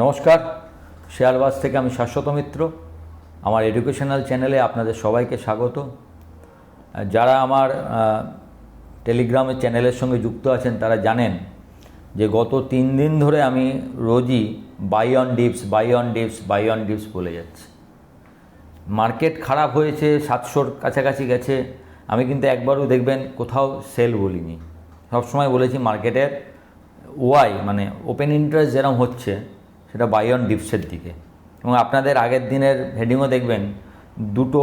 নমস্কার শেয়ারবাজ থেকে আমি শাশ্বত মিত্র। আমার এডুকেশনাল চ্যানেলে আপনাদের সবাইকে স্বাগত। যারা আমার টেলিগ্রামের চ্যানেলের সঙ্গে যুক্ত আছেন, তারা জানেন যে গত তিন দিন ধরে আমি রোজই buy on dips buy on dips buy on dips বলে যাচ্ছি। মার্কেট খারাপ হয়েছে, সাতশোর কাছাকাছি গেছে। আমি কিন্তু একবারও দেখবেন কোথাও সেল বলিনি। সবসময় বলেছি মার্কেটের ওয়াই মানে ওপেন ইন্টারেস্ট যেরকম হচ্ছে সেটা বাই অন ডিপসের দিকে। এবং আপনাদের আগের দিনের হেডিংও দেখবেন, দুটো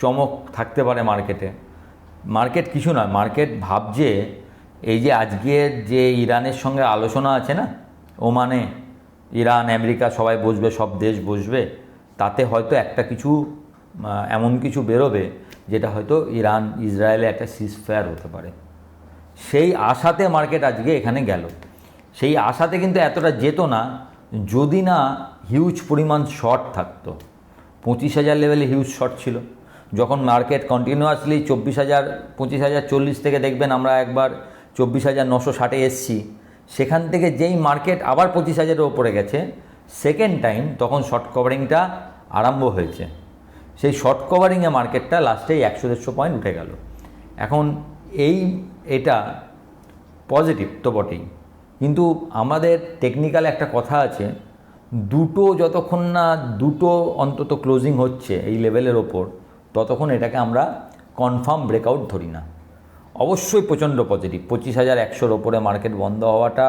চমক থাকতে পারে মার্কেটে মার্কেট কিছু নয় মার্কেট ভাবছে এই যে আজকের যে ইরানের সঙ্গে আলোচনা আছে না, ওমানে, ইরান, আমেরিকা সবাই বসবে, সব দেশ বসবে, তাতে হয়তো একটা কিছু এমন কিছু বেরোবে যেটা হয়তো ইরান, ইসরায়েলে একটা সিজফায়ার হতে পারে। সেই আশাতে মার্কেট আজকে এখানে গেল। সেই আশাতে কিন্তু এতটা যেত না যদি না হিউজ পরিমাণ শর্ট থাকতো, পঁচিশ হাজার লেভেলে হিউজ শর্ট ছিল। যখন মার্কেট কন্টিনিউয়াসলি চব্বিশ হাজার, পঁচিশ হাজার চল্লিশ থেকে দেখবেন আমরা একবার চব্বিশ হাজার নশো ষাটে এসছি, সেখান থেকে যেই মার্কেট আবার পঁচিশ হাজারের ওপরে গেছে সেকেন্ড টাইম তখন শর্ট কভারিংটা আরম্ভ হয়েছে। সেই শর্ট কভারিংয়ে মার্কেটটা লাস্টেই একশো দেড়শো পয়েন্ট উঠে গেল। এখন এই, এটা পজিটিভ তো বটেই। কিন্তু আমাদের টেকনিক্যাল একটা কথা আছে, দুটো যতক্ষণ না দুটো অন্তত ক্লোজিং হচ্ছে এই লেভেলের ওপর, ততক্ষণ এটাকে আমরা কনফার্ম ব্রেকআউট ধরি না। অবশ্যই প্রচণ্ড পজিটিভ পঁচিশ হাজার একশোর ওপরে মার্কেট বন্ধ হওয়াটা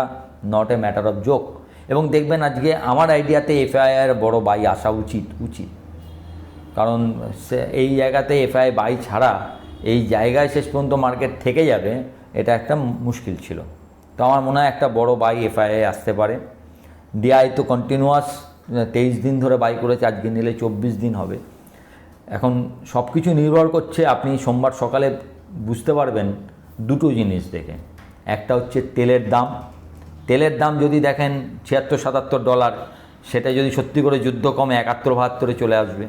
not a matter of joke এবং দেখবেন আজকে আমার আইডিয়াতে এফআইআর বড় বাই আসা উচিত উচিত। কারণ এই জায়গাতে এফআই বাই ছাড়া এই জায়গায় শেষ পর্যন্ত মার্কেট থেকে যাবে, এটা একটা মুশকিল ছিল। তো আমার মনে হয় একটা বড় বাই এফআইআই আসতে পারে। ডিআই তো কন্টিনিউয়াস তেইশ দিন ধরে বাই করেছে, আজকে নিলে চব্বিশ দিন হবে। এখন সব কিছু নির্ভর করছে, আপনি সোমবার সকালে বুঝতে পারবেন দুটো জিনিস দেখে। একটা হচ্ছে তেলের দাম। তেলের দাম যদি দেখেন ছিয়াত্তর, সাতাত্তর ডলার সেটা যদি সত্যি করে যুদ্ধ কমে একাত্তর, বাহাত্তরে চলে আসবে।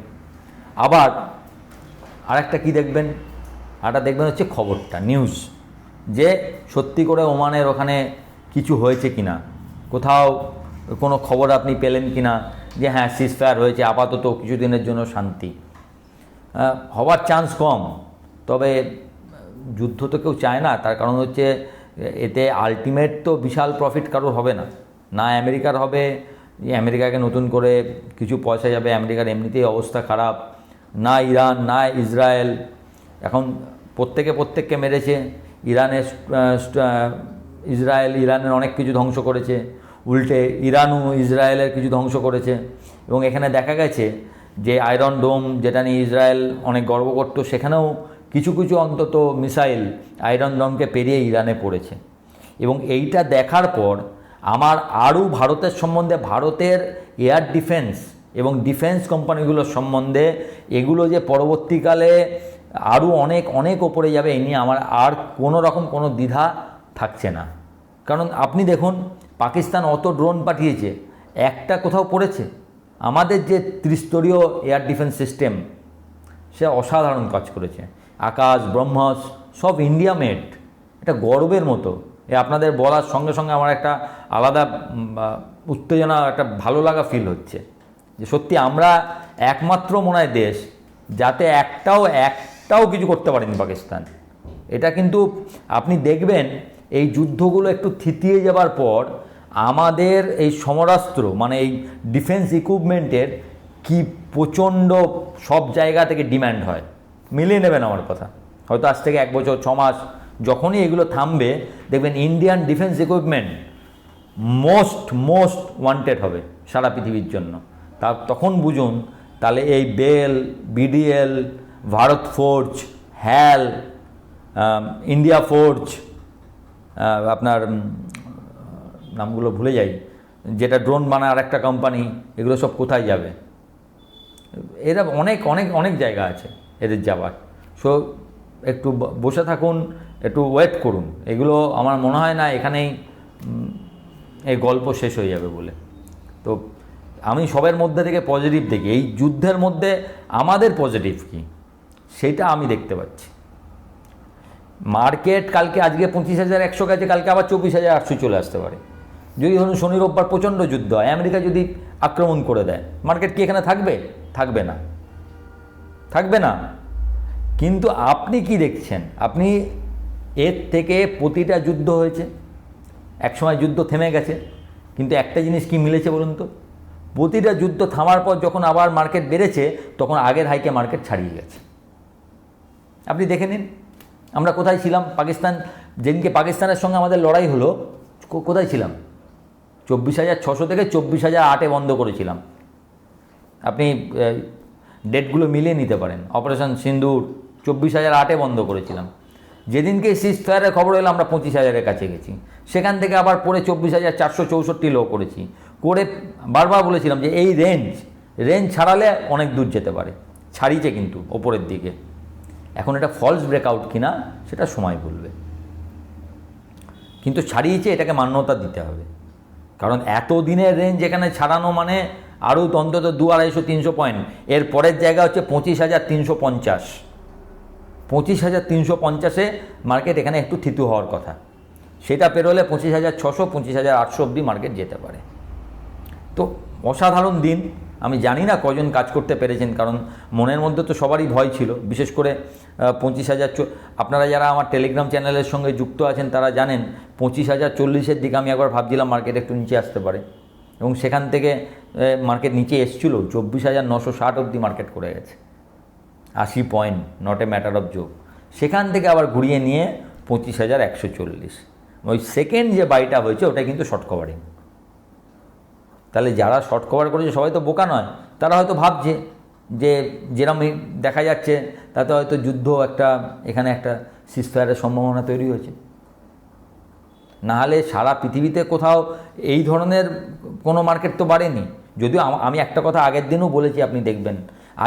আবার আরেকটা কি দেখবেন? আরেকটা দেখবেন হচ্ছে খবরটা নিউজ যে সত্যি করে ওমানের ওখানে কিছু হয়েছে কি না কোথাও কোনো খবর আপনি পেলেন কি না যে হ্যাঁ সিজফায়ার হয়েছে, আপাতত কিছুদিনের জন্য শান্তি। হওয়ার চান্স কম। তবে যুদ্ধ তো কেউ চায় না। তার কারণ হচ্ছে এতে আলটিমেট তো বিশাল প্রফিট কারোর হবে না। না আমেরিকার হবে, যে আমেরিকাকে নতুন করে কিছু পয়সা যাবে, আমেরিকার এমনিতেই অবস্থা খারাপ। না ইরান, না ইসরায়েল। এখন প্রত্যেকে প্রত্যেককে মেরেছে। ইরানের ইসরায়েল, ইরানের অনেক কিছু ধ্বংস করেছে। উল্টে ইরানও ইসরায়েলের কিছু ধ্বংস করেছে। এবং এখানে দেখা গেছে যে আয়রন ডোম, যেটা নিয়ে ইসরায়েল অনেক গর্ব করতো, সেখানেও কিছু কিছু অন্তত মিসাইল আয়রন ডোমকে পেরিয়ে ইরানে পড়েছে। এবং এইটা দেখার পর আমার আরও ভারতের সম্বন্ধে, ভারতের এয়ার ডিফেন্স এবং ডিফেন্স কোম্পানিগুলোর সম্বন্ধে এগুলো যে পরবর্তীকালে আরও অনেক অনেক ওপরে যাবে এই নিয়ে আমার আর কোনো রকম কোনো দ্বিধা থাকছে না। কারণ আপনি দেখুন, পাকিস্তান অত ড্রোন পাঠিয়েছে, একটা কোথাও পড়েছে। আমাদের যে ত্রিস্তরীয় এয়ার ডিফেন্স সিস্টেম, সে অসাধারণ কাজ করেছে। আকাশ, ব্রহ্মস, সব ইন্ডিয়া মেড। এটা গর্বের মতো। এ আপনাদের বলার সঙ্গে সঙ্গে আমার একটা আলাদা উত্তেজনা, একটা ভালো লাগা ফিল হচ্ছে। যে সত্যি আমরা একমাত্র মনে হয় দেশ, যাতে একটাও একটাও কিছু করতে পারেনি পাকিস্তান। এটা কিন্তু আপনি দেখবেন, এই যুদ্ধগুলো একটু থিতিয়ে যাবার পর আমাদের এই সমরাস্ত্র মানে এই ডিফেন্স ইকুইপমেন্টের কি প্রচণ্ড সব জায়গা থেকে ডিম্যান্ড হয়। মিলিয়ে নেবেন আমার কথা। হয়তো আজ থেকে এক বছর, ছ মাস যখনই এগুলো থামবে, দেখবেন Indian defence equipment most most wanted হবে সারা পৃথিবীর জন্য। তা তখন বুঝুন, তাহলে এই BEL BDL Bharat Forge HAL India Forge আপনার নামগুলো ভুলে যাই। যেটা ড্রোন বানায় আর একটা কোম্পানি এগুলো সব কোথায় যাবে? এরা অনেক অনেক অনেক জায়গা আছে এদের যাবার। সো একটু বসে থাকুন, একটু ওয়েট করুন। এগুলো আমার মনে হয় না এখানেই এই গল্প শেষ হয়ে যাবে বলে। তো, আমি সবের মধ্যে থেকে পজিটিভ দেখি। এই যুদ্ধের মধ্যে আমাদের পজিটিভ কী? সেটা আমি দেখতে পাচ্ছি। মার্কেট কালকে, আজকে পঁচিশ হাজার একশো গেছে, কালকে আবার চব্বিশ হাজার আটশো চলে আসতে পারে। যদি ধরুন শনি, রোববার প্রচণ্ড যুদ্ধ হয়, আমেরিকা যদি আক্রমণ করে দেয়, মার্কেট কি এখানে থাকবে? থাকবে না। থাকবে না। কিন্তু আপনি কি দেখছেন? আপনি এর থেকে প্রতিটা যুদ্ধ হয়েছে। একসময় যুদ্ধ থেমে গেছে। কিন্তু একটা জিনিস কি মিলেছে বলুন তো? প্রতিটা যুদ্ধ থামার পর যখন আবার মার্কেট বেড়েছে, তখন আগের হাইকে মার্কেট ছাড়িয়ে গেছে। আপনি দেখে নিন, আমরা কোথায় ছিলাম? পাকিস্তান, যেদিনকে পাকিস্তানের সঙ্গে আমাদের লড়াই হলো কোথায় ছিলাম? চব্বিশ হাজার ছশো থেকে চব্বিশ হাজার আটে বন্ধ করেছিলাম। আপনি ডেটগুলো মিলিয়ে নিতে পারেন। অপারেশন সিন্দুর চব্বিশ হাজার আটে বন্ধ করেছিলাম। যেদিনকে সিজ ফায়ারের খবর এলো, আমরা পঁচিশ হাজারের কাছে গেছি। সেখান থেকে আবার পরে চব্বিশ হাজার চারশো চৌষট্টি লো করেছি। করে বারবার বলেছিলাম যে, এই রেঞ্জ রেঞ্জ ছাড়ালে অনেক দূর যেতে পারে। ছাড়িয়েছে কিন্তু, ওপরের দিকে। এখন এটা ফলস ব্রেকআউট কিনা সেটা সময় বলবে। কিন্তু ছাড়িয়েছে এটাকে মান্যতা দিতে হবে। কারণ এত দিনের রেঞ্জ এখানে ছাড়ানো মানে আরও অন্তত দু আড়াইশো, তিনশো পয়েন্ট এর পরের জায়গা হচ্ছে পঁচিশ হাজার তিনশো পঞ্চাশ। পঁচিশ হাজার তিনশো পঞ্চাশে মার্কেট এখানে একটু থিতু হওয়ার কথা। সেটা পেরোলে পঁচিশ হাজার ছশো, পঁচিশ হাজার আটশো অবধি মার্কেট যেতে পারে। তো অসাধারণ দিন। আমি জানি না কজন কাজ করতে পেরেছেন, কারণ মনের মধ্যে তো সবারই ভয় ছিল। বিশেষ করে পঁচিশ হাজার আপনারা যারা আমার টেলিগ্রাম চ্যানেলের সঙ্গে যুক্ত আছেন, তারা জানেন পঁচিশ হাজার চল্লিশের দিকে আমি একবার ভাবছিলাম মার্কেট একটু নিচে আসতে পারে। এবং সেখান থেকে মার্কেট নিচে এসছিল, চব্বিশ হাজার নশো ষাট অবধি মার্কেট করে গেছে। আশি point not a matter of joke সেখান থেকে আবার ঘুরিয়ে নিয়ে পঁচিশ হাজার একশো চল্লিশ। ওই সেকেন্ড যে বাইটা হয়েছে, ওটা কিন্তু শর্ট কভারিং তাহলে যারা শর্ট কভার করেছে, সবাই তো বোকা নয়। তারা হয়তো ভাবছে যে যেরকম দেখা যাচ্ছে, তাতে হয়তো যুদ্ধ একটা, এখানে একটা সিসফায়ারের সম্ভাবনা তৈরি হয়েছে। নাহলে সারা পৃথিবীতে কোথাও এই ধরনের কোনো মার্কেট তো বাড়েনি। যদিও আমি একটা কথা আগের দিনও বলেছি, আপনি দেখবেন।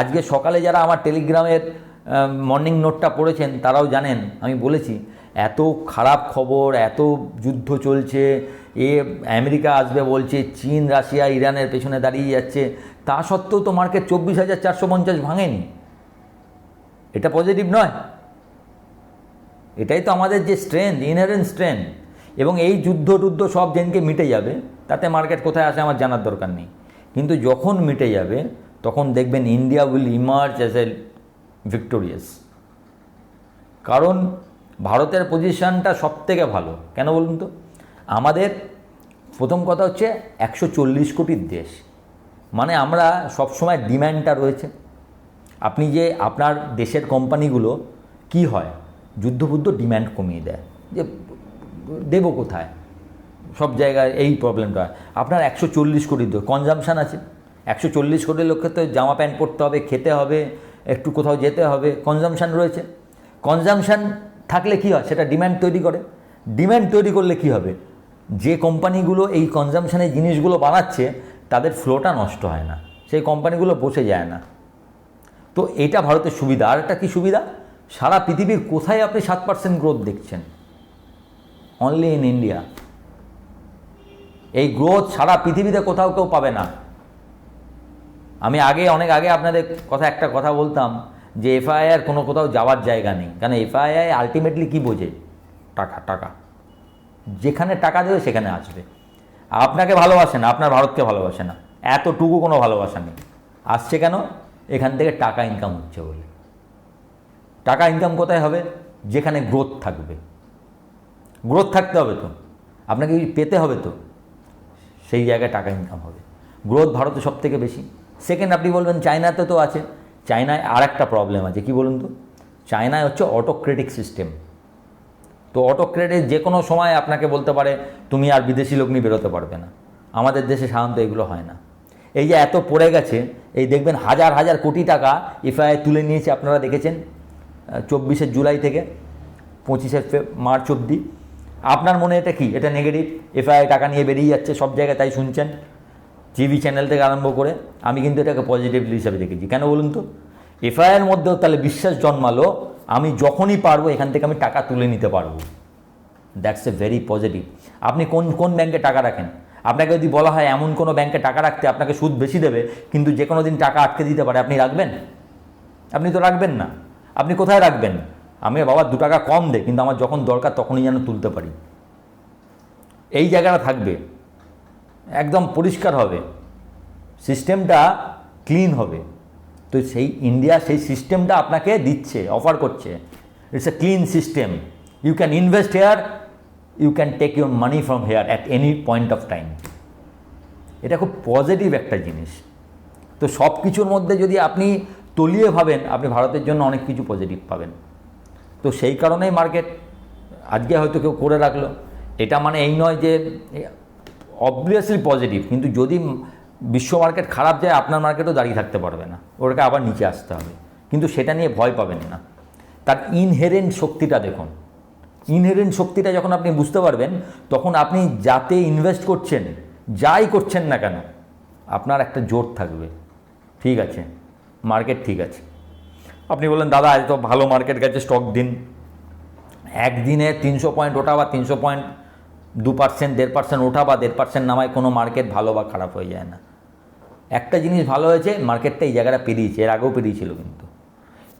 আজকে সকালে যারা আমার টেলিগ্রামের মর্নিং নোটটা পড়েছেন, তারাও জানেন, আমি বলেছি, এত খারাপ খবর, এত যুদ্ধ চলছে, এ আমেরিকা আসবে বলছে, চীন, রাশিয়া, ইরানের পেছনে দাঁড়িয়ে যাচ্ছে তা সত্ত্বেও তো মার্কেট চব্বিশ হাজার চারশো পঞ্চাশ ভাঙেনি। এটা পজিটিভ নয়। এটাই তো আমাদের যে স্ট্রেংথ ইনহারেন্ট স্ট্রেংথ এবং এই যুদ্ধ টুদ্ধ সব জেনকে মিটে যাবে, তাতে মার্কেট কোথায় আসে আমার জানার দরকার নেই। কিন্তু যখন মিটে যাবে, তখন দেখবেন India will emerge as a victorious কারণ ভারতের পজিশানটা সব থেকে ভালো। কেন বলুন তো? আমাদের প্রথম কথা হচ্ছে একশো চল্লিশ কোটির দেশ। মানে আমরা সবসময় ডিম্যান্ডটা রয়েছে। আপনি যে আপনার দেশের কোম্পানিগুলো কি হয়, যুদ্ধবুদ্ধ ডিম্যান্ড কমিয়ে দেয়। যে দেবো কোথায়? সব জায়গায় এই প্রবলেমটা হয়। আপনার একশো চল্লিশ কোটি কনজামশান আছে। একশো চল্লিশ কোটি লোককে তো জামা প্যান্ট পরতে হবে, খেতে হবে, একটু কোথাও যেতে হবে কনজামশান রয়েছে। কনজামশান থাকলে কি হয়? সেটা ডিম্যান্ড তৈরি করে। ডিম্যান্ড তৈরি করলে কি হবে? যে কোম্পানিগুলো এই কনজামশানের জিনিসগুলো বানাচ্ছে তাদের ফ্লোটা নষ্ট হয় না, সেই কোম্পানিগুলো বসে যায় না। তো এটা ভারতের সুবিধা। আর একটা কী সুবিধা? সারা পৃথিবীর কোথায় আপনি সাত পার্সেন্ট গ্রোথ দেখছেন? অনলি ইন ইন্ডিয়া এই গ্রোথ সারা পৃথিবীতে কোথাও কেউ পাবে না। আমি আগে, অনেক আগে আপনাদের কথা একটা কথা বলতাম যে এফআইআর কোনো কোথাও যাওয়ার জায়গা নেই। কারণ এফআইআই আলটিমেটলি কী বোঝে? টাকা টাকা। যেখানে টাকা দেবে সেখানে আসবে। আপনাকে ভালোবাসে না, আপনার ভারতকে ভালোবাসে না। এতটুকু কোনো ভালোবাসা নেই। আসছে কেন? এখান থেকে টাকা ইনকাম হচ্ছে বলে। টাকা ইনকাম কোথায় হবে? যেখানে গ্রোথ থাকবে। গ্রোথ থাকতে হবে তো। আপনাকে পেতে হবে তো। সেই জায়গায় টাকা ইনকাম হবে। গ্রোথ ভারতে সব থেকে বেশি। সেকেন্ড আপনি বলবেন, চায়নাতে তো আছে। চায়নায় আর একটা প্রবলেম আছে। কি বলুন তো? চায়নায় হচ্ছে অটোক্রেটিক সিস্টেম তো অটোক্রেটিক যে কোনো সময় আপনাকে বলতে পারে, তুমি আর বিদেশি লোক নিয়ে বেরোতে পারবে না। আমাদের দেশে সাধারণত এগুলো হয় না। এই যে এত পড়ে গেছে, এই দেখবেন হাজার হাজার কোটি টাকা এফআইআই তুলে নিয়েছে আপনারা দেখেছেন চব্বিশে জুলাই থেকে পঁচিশে মার্চ অবধি। আপনার মনে এটা কি? এটা নেগেটিভ এফআইআই টাকা নিয়ে বেরিয়ে যাচ্ছে সব জায়গায়, তাই শুনছেন? টিভি চ্যানেল থেকে আরম্ভ করে আমি কিন্তু এটাকে পজিটিভলি হিসাবে দেখেছি। কেন বলুন তো? এফআইআর মধ্যেও তাহলে বিশ্বাস জন্মালো আমি যখনই পারব, এখান থেকে আমি টাকা তুলে নিতে পারব। দ্যাটস এ ভেরি পজিটিভ আপনি কোন কোন ব্যাংকে টাকা রাখেন? আপনাকে যদি বলা হয় এমন কোনো ব্যাংকে টাকা রাখতে আপনাকে সুদ বেশি দেবে, কিন্তু যে কোনো দিন টাকা আটকে দিতে পারে, আপনি রাখবেন? আপনি তো রাখবেন না। আপনি কোথায় রাখবেন? আমি বাবা দু টাকা কম দে, কিন্তু আমার যখন দরকার তখনই যেন তুলতে পারি। এই জায়গাটা থাকবে। একদম পরিষ্কার হবে। সিস্টেমটা ক্লিন হবে। তো সেই ইন্ডিয়া সেই সিস্টেমটা আপনাকে দিচ্ছে অফার করছে। It's a clean system you can invest here you can take your money from here at any point of time এটা খুব পজিটিভ একটা জিনিস। তো সব কিছুর মধ্যে যদি আপনি তলিয়ে ভাবেন, আপনি ভারতের জন্য অনেক কিছু পজিটিভ পাবেন। তো সেই কারণেই মার্কেট আজকে হয়তো কেউ করে রাখল। এটা মানে এই নয় যে অবভিয়াসলি পজিটিভ কিন্তু যদি বিশ্ব মার্কেট খারাপ যায়, আপনার মার্কেটও দাঁড়িয়ে থাকতে পারবে না। ওটাকে আবার নিচে আসতে হবে। কিন্তু সেটা নিয়ে ভয় পাবেন না। তার ইনহেরেন্ট শক্তিটা দেখুন। ইনহেরেন্ট শক্তিটা যখন আপনি বুঝতে পারবেন, তখন আপনি যাতে ইনভেস্ট করছেন, যাই করছেন না কেন, আপনার একটা জোর থাকবে। ঠিক আছে? মার্কেট ঠিক আছে। আপনি বললেন, দাদা, আজ তো ভালো মার্কেট গেছে স্টক দিন। একদিনে তিনশো পয়েন্ট ওঠা বা তিনশো পয়েন্ট দু পার্সেন্ট দেড় পার্সেন্ট ওঠা বা দেড় পার্সেন্ট নামায়, কোনো মার্কেট ভালো বা খারাপ হয়ে যায় না। একটা জিনিস ভালো হয়েছে মার্কেটটা এই জায়গাটা পেরিয়েছে, এর আগেও পেরিয়েছিল কিন্তু।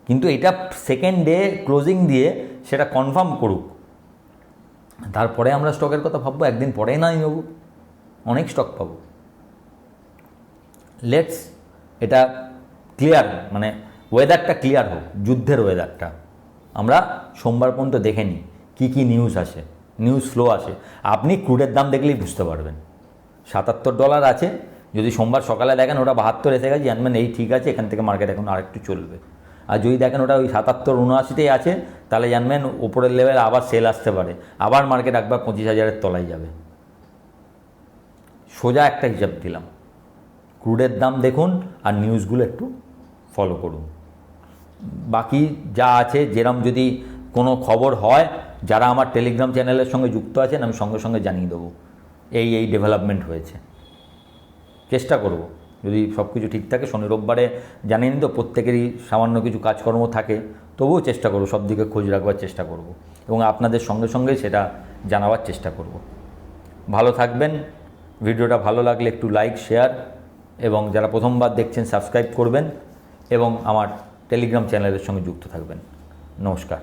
কিন্তু এটা সেকেন্ড ডে ক্লোজিং দিয়ে সেটা কনফার্ম করুক। তারপরে আমরা স্টকের কথা ভাববো, একদিন পরেই নাই নেব অনেক স্টক পাবো। লেটস এটা ক্লিয়ার মানে ওয়েদারটা ক্লিয়ার হোক, যুদ্ধের ওয়েদারটা আমরা সোমবার পর্যন্ত দেখে নিই, কী কী নিউজ আসে নিউজ ফ্লো আসে। আপনি ক্রুডের দাম দেখলেই বুঝতে পারবেন। সাতাত্তর ডলার আছে যদি সোমবার সকালে দেখেন ওটা বাহাত্তর এসে গেছে, জানবেন এই ঠিক আছে, এখান থেকে মার্কেট এখন আরেকটু চলবে। আর যদি দেখেন ওটা ওই সাতাত্তর উনআশিতেই আছে, তাহলে জানবেন ওপরের লেভেল আবার সেল আসতে পারে। আবার মার্কেট একবার পঁচিশ হাজারের তলায় যাবে। সোজা একটা হিসাব দিলাম। ক্রুডের দাম দেখুন আর নিউজগুলো একটু ফলো করুন। বাকি যা আছে, যেরম যদি কোনো খবর হয়, যারা আমার টেলিগ্রাম চ্যানেলের সঙ্গে যুক্ত আছেন, আমি সঙ্গে সঙ্গে জানিয়ে দেবো। এই এই ডেভেলপমেন্ট হয়েছে। চেষ্টা করব। যদি সব কিছু ঠিক থাকে, শনি রোববারে জানেন তো প্রত্যেকেরই সামান্য কিছু কাজকর্ম থাকে, তবুও চেষ্টা করব, সব দিকে খোঁজ রাখবার চেষ্টা করব এবং আপনাদের সঙ্গে সঙ্গে সেটা জানাবার চেষ্টা করব। ভালো থাকবেন, ভিডিওটা ভালো লাগলে একটু লাইক, শেয়ার এবং যারা প্রথমবার দেখছেন, সাবস্ক্রাইব করবেন এবং আমার টেলিগ্রাম চ্যানেলের সঙ্গে যুক্ত থাকবেন। নমস্কার।